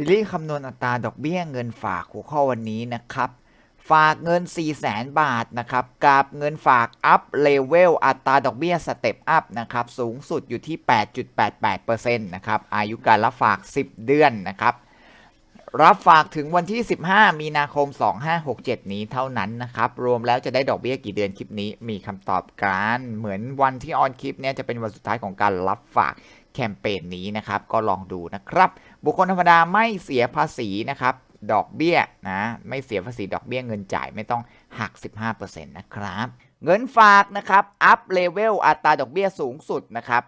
ซีรีส์คำนวณอัตราดอกเบี้ยเงินฝากหัวข้อวันนี้นะครับ ฝากเงิน 4 0 0แสนบาทนะครับกับเงินฝากอัพเลเวลอัตราดอกเบี้ยสเต็ปอัพนะครับสูงสุดอยู่ที่ 8.88%นะครับอายุการรับฝาก 10 เดือนนะครับ รับฝากถึงวันที่ 15 มีนาคม 2567 นี้เท่านั้นนะครับ รวมแล้วจะได้ดอกเบี้ยกี่เดือนคลิปนี้ มีคำตอบกันเหมือนวันที่ออนคลิปเนี่ยจะเป็นวันสุดท้ายของการรับฝาก แคมเปญนี้นะครับก็ลองดูนะครับ บุคคลธรรมดาไม่เสียภาษีนะครับดอกเบี้ยนะไม่เสียภาษีดอกเบี้ยเงินจ่ายไม่ต้องหัก 15%นะครับเงินฝากนะครับอัพเลเวลอัตราดอกเบี้ยสูงสุดนะครับ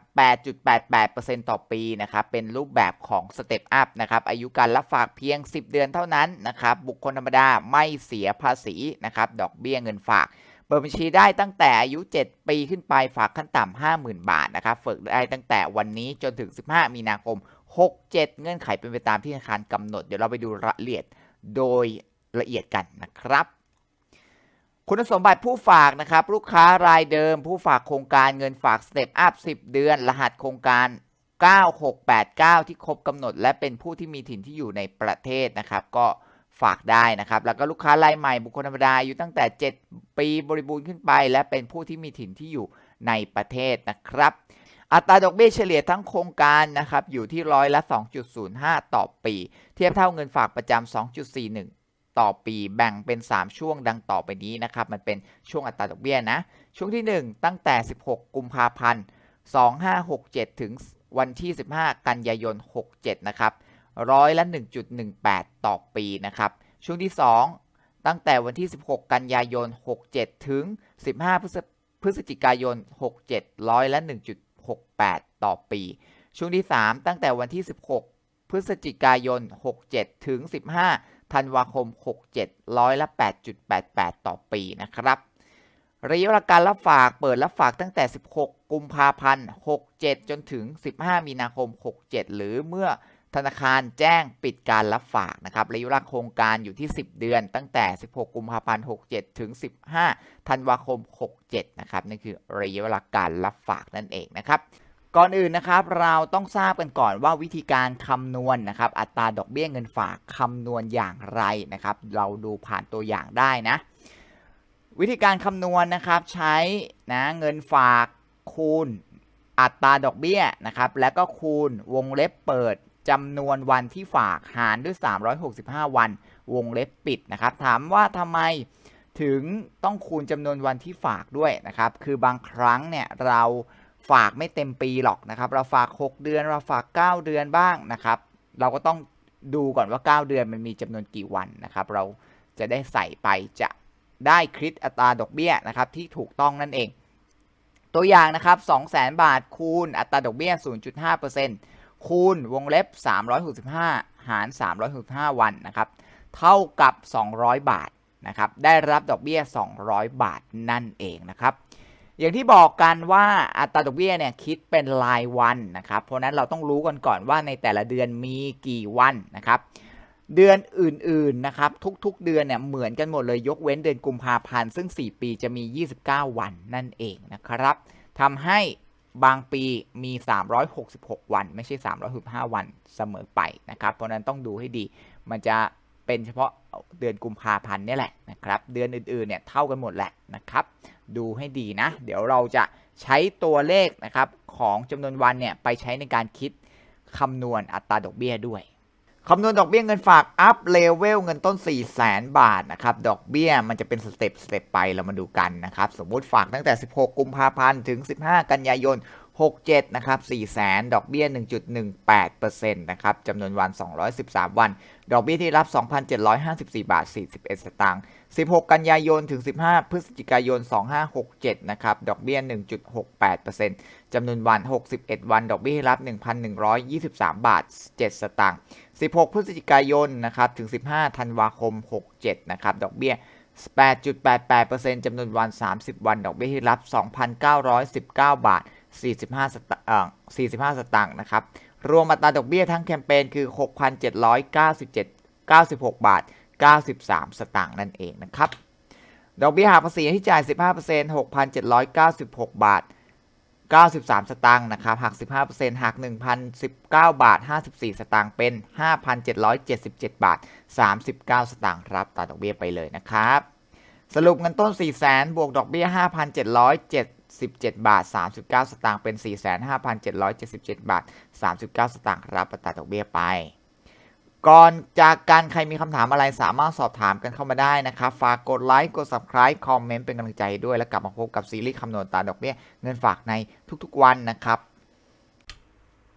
8.88%ต่อปีนะครับ เป็นรูปแบบของสเต็ปอัพนะครับ อายุการรับฝากเพียง 10 เดือนเท่านั้นนะครับ บุคคลธรรมดาไม่เสียภาษีนะครับ ดอกเบี้ยเงินฝาก เปิดบัญชีได้ตั้งแต่อายุ 7 ปีขึ้นไปฝากขั้นต่ำ50,000 บาทนะครับฝึกได้ตั้งแต่วันนี้จนถึง 15 มีนาคม 67 เงื่อนไขเป็นไปตามที่ธนาคารกำหนด เดี๋ยวเราไปดูรายละเอียดโดยละเอียดกันนะครับ คุณสมบัติผู้ฝากนะครับ ลูกค้ารายเดิม ผู้ฝากโครงการเงินฝากสเต็ปอัพ10 เดือน รหัสโครงการ 9689 ที่ครบกำหนด และเป็นผู้ที่มีถิ่นที่อยู่ในประเทศนะครับ ก็ฝากได้นะครับ แล้วก็ลูกค้ารายใหม่บุคคลธรรมดาอายุตั้งแต่ 7 ปีบริบูรณ์ขึ้นไป และเป็นผู้ที่มีถิ่นที่อยู่ในประเทศนะครับ อัตราดอกเบี้ยเฉลี่ยทั้งโครงการนะครับอยู่ที่ร้อยละ 2.05 ต่อปี เทียบเท่าเงินฝากประจำ 2.41ต่อปีแบ่งเป็น 3 ช่วงดังต่อไปนี้นะครับ มันเป็นช่วงอัตราดอกเบี้ยนะ ช่วงที่ 1 ตั้งแต่ 16 กุมภาพันธ์ 2567 ถึงวันที่ 15 กันยายน 67 นะครับร้อยละ 1.18 ต่อปีนะครับ ช่วงที่ 2 ตั้งแต่วันที่ 16 กันยายน 67 ถึง 15 พฤศจิกายน 67 ร้อยละ 1.68 ต่อปี ช่วงที่ 3 ตั้งแต่วันที่ 16 พฤศจิกายน 67 ถึง 15 ธันวาคม 67 ร้อยละ 8.88 ต่อปีนะครับ ระยะเวลาการรับฝากเปิดรับฝากตั้งแต่ 16 กุมภาพันธ์ 67 จนถึง 15 มีนาคม 67 หรือเมื่อ ธนาคารแจ้งปิดการรับฝากนะครับระยะเวลาโครงการอยู่ที่ 10 เดือน ตั้งแต่ 16 กุมภาพันธ์ 67 ถึง 15 ธันวาคม 67 นะครับนั่นคือระยะเวลาการรับฝากนั่นเองนะครับก่อนอื่นนะครับเราต้องทราบกันก่อนว่าวิธีการคำนวณนะครับอัตราดอกเบี้ยเงินฝากคำนวณอย่างไรนะครับ เราดูผ่านตัวอย่างได้นะ วิธีการคำนวณนะครับใช้นะเงินฝากคูณอัตราดอกเบี้ยนะครับแล้วก็คูณวงเล็บเปิด จำนวนวันที่ฝากหารด้วย 365 วัน วงเล็บปิดนะครับ ถามว่าทำไมถึงต้องคูณจำนวนวันที่ฝากด้วยนะครับ คือบางครั้งเนี่ยเราฝากไม่เต็มปีหรอกนะครับ เราฝาก 6 เดือน เราฝาก 9 เดือนบ้างนะครับ เราก็ต้องดูก่อนว่า 9 เดือนมันมีจำนวนกี่วันนะครับ เราจะได้ใส่ไปจะได้คิดอัตราดอกเบี้ยนะครับที่ถูกต้องนั่นเอง ตัวอย่างนะครับ 200,000 บาทคูณอัตราดอกเบี้ย 0.5% คูณวงเล็บ 365 หาร 365 วันนะครับ เท่ากับ 200 บาทนะครับ ได้รับดอกเบี้ย 200 บาทนั่นเองนะครับ อย่างที่บอกกันว่าอัตราดอกเบี้ยเนี่ยคิดเป็นรายวันนะครับ เพราะนั้นเราต้องรู้กันก่อนว่าในแต่ละเดือนมีกี่วันนะครับ เดือนอื่นๆนะครับทุกๆเดือนเนี่ยเหมือนกันหมดเลยยกเว้นเดือนกุมภาพันธ์ซึ่ง 4 ปีจะมี 29 วันนั่นเองนะครับทำให้ บางปีมี 366 วัน ไม่ใช่ 365 วันเสมอไปนะครับ เพราะนั้นต้องดูให้ดี มันจะเป็นเฉพาะเดือนกุมภาพันธ์นี่แหละนะครับ เดือนอื่นๆเนี่ยเท่ากันหมดแหละนะครับ ดูให้ดีนะ เดี๋ยวเราจะใช้ตัวเลขนะครับของจำนวนวันเนี่ยไปใช้ในการคิดคำนวณอัตราดอกเบี้ยด้วย คำนวณดอกเบี้ยเงินฝากอัพเลเวลเงินต้น 4 0 0แสนบาทนะครับ ดอกเบี้ยมันจะเป็นสเต็ปสเต็ปไปเรามาดูกันนะครับ สมมุติฝากตั้งแต่ 16 กุมภาพันธ์ถึง 15 กันยายน 67 นะครับ4 0 0แสนดอกเบี้ย 1.18%นะครับจำนวนวัน 213 วัน ดอกเบี้ยที่รับ 2,754 บาท 41 สตางค์ 16 กันยายน ถึง 15 พฤศจิกายน 2567 นะครับ ดอกเบี้ย 1.68%จำนวนวัน 61 วัน ดอกเบี้ยที่รับ 1,123 บาท 7 สตางค์ 16 พฤศจิกายน นะครับ ถึง 15 ธันวาคม 67 นะครับ ดอกเบี้ย 8.88%จำนวนวัน 30 วัน ดอกเบี้ยที่รับ 2,919 บาท 45 สตางค์ 45 สตางค์ นะครับ รวมอัตราดอกเบี้ยทั้งแคมเปญคือ 6,797 96 บาท 93 สตางค์นั่นเองนะครับ ดอกเบี้ยหักภาษีที่จ่าย 15% 6,796 บาท 93 สตางค์นะครับ หัก 15%หัก 1,019 บาท 54 สตางค์เป็น 5,777 บาท 39 สตางค์รับตัดดอกเบี้ยไปเลยนะครับ สรุปเงินต้น 4 0 0 0 0 0 บวกดอกเบี้ย 5,77 17 บาท 39 สตางค์เป็น 45,777 บาท 39 สตางค์รับประตัดดอกเบี้ยไป ก่อนจากการใครมีคำถามอะไรสามารถสอบถามกันเข้ามาได้นะครับ ฝากกดไลค์กด Subscribe คอมเมนต์เป็นกำลังใจด้วย แล้วกลับมาพบกับซีรีส์คำนวณตาดอกเบี้ยเงินฝากในทุกๆวันนะครับ